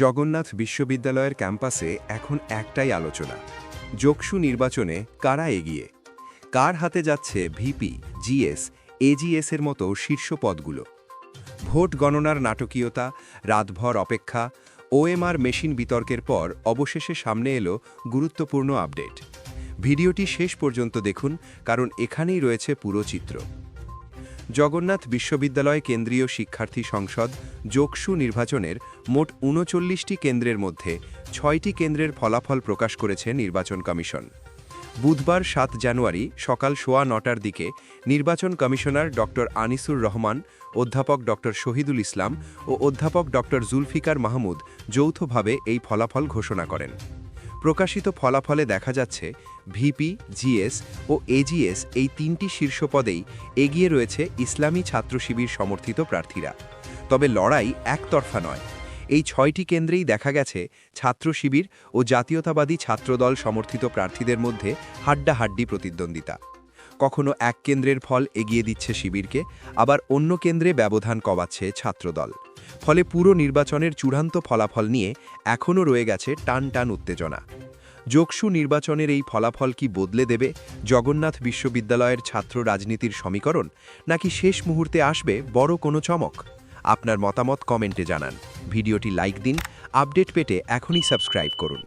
জগন্নাথ বিশ্ববিদ্যালয়ের ক্যাম্পাসে এখন একটাই আলোচনা যোগসু নির্বাচনে কারা এগিয়ে? কার হাতে যাচ্ছে ভিপি, জিএস, এজিএস এর মতো শীর্ষ পদগুলো? ভোট গণনার নাটকীয়তা, রাতভর অপেক্ষা, ওএমআর মেশিন বিতর্কের পর অবশেষে সামনে এলো গুরুত্বপূর্ণ আপডেট। ভিডিওটি শেষ পর্যন্ত দেখুন, কারণ এখানেই রয়েছে পুরো চিত্র। জগন্নাথ বিশ্ববিদ্যালয় কেন্দ্রীয় শিক্ষার্থী সংসদ যোগসু নির্বাচনের মোট উনচল্লিশটি কেন্দ্রের মধ্যে ছয়টি কেন্দ্রের ফলাফল প্রকাশ করেছে নির্বাচন কমিশন। বুধবার সাত জানুয়ারি সকাল সোয়া নটার দিকে নির্বাচন কমিশনার ড আনিসুর রহমান, অধ্যাপক ড শহীদুল ইসলাম ও অধ্যাপক ড জুলফিকার মাহমুদ যৌথভাবে এই ফলাফল ঘোষণা করেন। প্রকাশিত ফলাফলে দেখা যাচ্ছে, ভিপি, জিএস ও এজিএস এই তিনটি শীর্ষ পদেই এগিয়ে রয়েছে ইসলামী ছাত্র শিবির সমর্থিত প্রার্থীরা। তবে লড়াই একতরফা নয়। এই ছয়টি কেন্দ্রেই দেখা গেছে ছাত্র শিবির ও জাতীয়তাবাদী ছাত্রদল সমর্থিত প্রার্থীদের মধ্যে হাড্ডাহাড্ডি প্রতিদ্বন্দ্বিতা। কখনো এক কেন্দ্রের ফল এগিয়ে দিচ্ছে শিবিরকে, আবার অন্য কেন্দ্রে ব্যবধান কমাচ্ছে ছাত্রদল। ফলে পুরো নির্বাচনের চূড়ান্ত ফলাফল নিয়ে এখনও রয়ে গেছে টান টান উত্তেজনা। যোগসু নির্বাচনের এই ফলাফল কি বদলে দেবে? জগন্নাথ বিশ্ববিদ্যালয়ের ছাত্র রাজনীতির সমীকরণ নাকি শেষ মুহূর্তে আসবে বড় কোনো চমক? আপনার মতামত কমেন্টে জানান। ভিডিওটি লাইক দিন, আপডেট পেটে এখনই সাবস্ক্রাইব করুন।